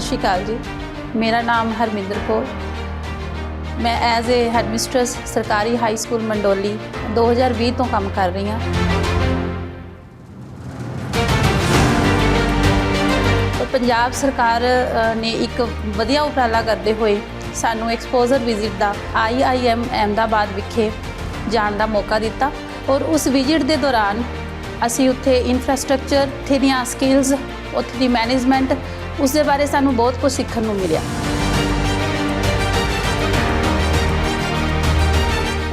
ਸਤਿ ਸ਼੍ਰੀ ਅਕਾਲ ਜੀ। ਮੇਰਾ ਨਾਮ ਹਰਮਿੰਦਰ ਕੌਰ। ਮੈਂ ਐਜ਼ ਅ ਹੈਡਮਿਸਟਰਸ ਸਰਕਾਰੀ ਹਾਈ ਸਕੂਲ ਮੰਡੋਲੀ 2020 ਤੋਂ ਕੰਮ ਕਰ ਰਹੀ ਹਾਂ। ਪੰਜਾਬ ਸਰਕਾਰ ਨੇ ਇੱਕ ਵਧੀਆ ਉਪਰਾਲਾ ਕਰਦੇ ਹੋਏ ਸਾਨੂੰ ਐਕਸਪੋਜ਼ਰ ਵਿਜ਼ਿਟ ਦਾ ਆਈਆਈਐਮ ਅਹਿਮਦਾਬਾਦ ਵਿਖੇ ਜਾਣ ਦਾ ਮੌਕਾ ਦਿੱਤਾ ਔਰ ਉਸ ਵਿਜ਼ਿਟ ਦੇ ਦੌਰਾਨ ਅਸੀਂ ਉੱਥੇ ਇਨਫਰਾਸਟ੍ਰਕਚਰ ਉੱਥੇ ਦੀਆਂ ਸਕਿੱਲਸ ਉੱਥੇ ਦੀ ਮੈਨੇਜਮੈਂਟ ਉਸ ਦੇ ਬਾਰੇ ਸਾਨੂੰ ਬਹੁਤ ਕੁਝ ਸਿੱਖਣ ਨੂੰ ਮਿਲਿਆ।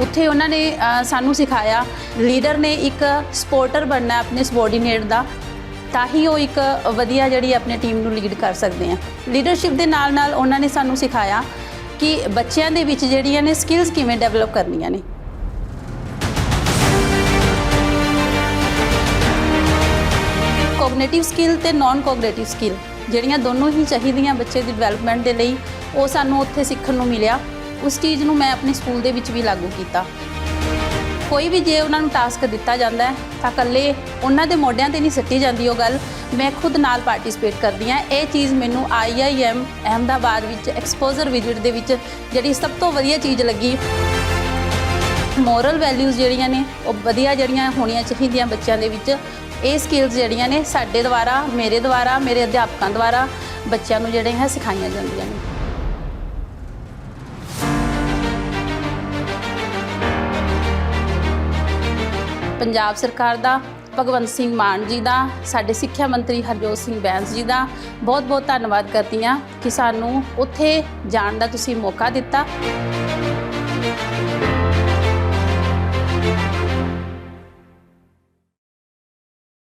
ਉੱਥੇ ਉਹਨਾਂ ਨੇ ਸਾਨੂੰ ਸਿਖਾਇਆ, ਲੀਡਰ ਨੇ ਇੱਕ ਸਪੋਰਟਰ ਬਣਨਾ ਆਪਣੇ ਸਬੋਰਡੀਨੇਟ ਦਾ, ਤਾਂ ਹੀ ਉਹ ਇੱਕ ਵਧੀਆ ਜਿਹੜੀ ਆਪਣੀ ਟੀਮ ਨੂੰ ਲੀਡ ਕਰ ਸਕਦੇ ਆ। ਲੀਡਰਸ਼ਿਪ ਦੇ ਨਾਲ ਨਾਲ ਉਹਨਾਂ ਨੇ ਸਾਨੂੰ ਸਿਖਾਇਆ ਕਿ ਬੱਚਿਆਂ ਦੇ ਵਿੱਚ ਜਿਹੜੀਆਂ ਨੇ ਸਕਿੱਲਸ ਕਿਵੇਂ ਡਿਵੈਲਪ ਕਰਨੀਆਂ ਨੇ। ਕੋਗਨੀਟਿਵ ਸਕਿੱਲ ਤੇ ਨਾਨ ਕੋਗਨੀਟਿਵ ਸਕਿੱਲ ਜਿਹੜੀਆਂ ਦੋਨੋਂ ਹੀ ਚਾਹੀਦੀਆਂ ਬੱਚੇ ਦੀ ਡਿਵੈਲਪਮੈਂਟ ਦੇ ਲਈ, ਉਹ ਸਾਨੂੰ ਉੱਥੇ ਸਿੱਖਣ ਨੂੰ ਮਿਲਿਆ। ਉਸ ਚੀਜ਼ ਨੂੰ ਮੈਂ ਆਪਣੇ ਸਕੂਲ ਦੇ ਵਿੱਚ ਵੀ ਲਾਗੂ ਕੀਤਾ। ਕੋਈ ਵੀ ਜੇ ਉਹਨਾਂ ਨੂੰ ਟਾਸਕ ਦਿੱਤਾ ਜਾਂਦਾ ਹੈ, ਤਾਂ ਇਕੱਲੇ ਉਹਨਾਂ ਦੇ ਮੋਢਿਆਂ ਤੇ ਨਹੀਂ ਸੱਟੀ ਜਾਂਦੀ ਉਹ ਗੱਲ। ਮੈਂ ਖੁਦ ਨਾਲ ਪਾਰਟਿਸਿਪੇਟ ਕਰਦੀ ਹਾਂ। ਇਹ ਚੀਜ਼ ਮੈਨੂੰ ਆਈਆਈਐਮ ਅਹਿਮਦਾਬਾਦ ਵਿੱਚ ਐਕਸਪੋਜ਼ਰ ਵਿਜ਼ਿਟ ਦੇ ਵਿੱਚ ਜਿਹੜੀ ਸਭ ਤੋਂ ਵਧੀਆ ਚੀਜ਼ ਲੱਗੀ। ਮੋਰਲ ਵੈਲਿਊਜ਼ ਜਿਹੜੀਆਂ ਨੇ, ਉਹ ਵਧੀਆ ਜਿਹੜੀਆਂ ਹੋਣੀਆਂ ਚਾਹੀਦੀਆਂ ਬੱਚਿਆਂ ਦੇ ਵਿੱਚ। ਇਹ ਸਕਿੱਲਸ ਜਿਹੜੀਆਂ ਨੇ, ਸਾਡੇ ਦੁਆਰਾ, ਮੇਰੇ ਦੁਆਰਾ, ਮੇਰੇ ਅਧਿਆਪਕਾਂ ਦੁਆਰਾ ਬੱਚਿਆਂ ਨੂੰ ਜਿਹੜੇ ਹੈ ਸਿਖਾਈਆਂ ਜਾਂਦੀਆਂ ਨੇ। ਪੰਜਾਬ ਸਰਕਾਰ ਦਾ, ਭਗਵੰਤ ਸਿੰਘ ਮਾਨ ਜੀ ਦਾ, ਸਾਡੇ ਸਿੱਖਿਆ ਮੰਤਰੀ ਹਰਜੋਤ ਸਿੰਘ ਬੈਂਸ ਜੀ ਦਾ ਬਹੁਤ ਬਹੁਤ ਧੰਨਵਾਦ ਕਰਦੀ ਹਾਂ ਕਿ ਸਾਨੂੰ ਉੱਥੇ ਜਾਣ ਦਾ ਤੁਸੀਂ ਮੌਕਾ ਦਿੱਤਾ।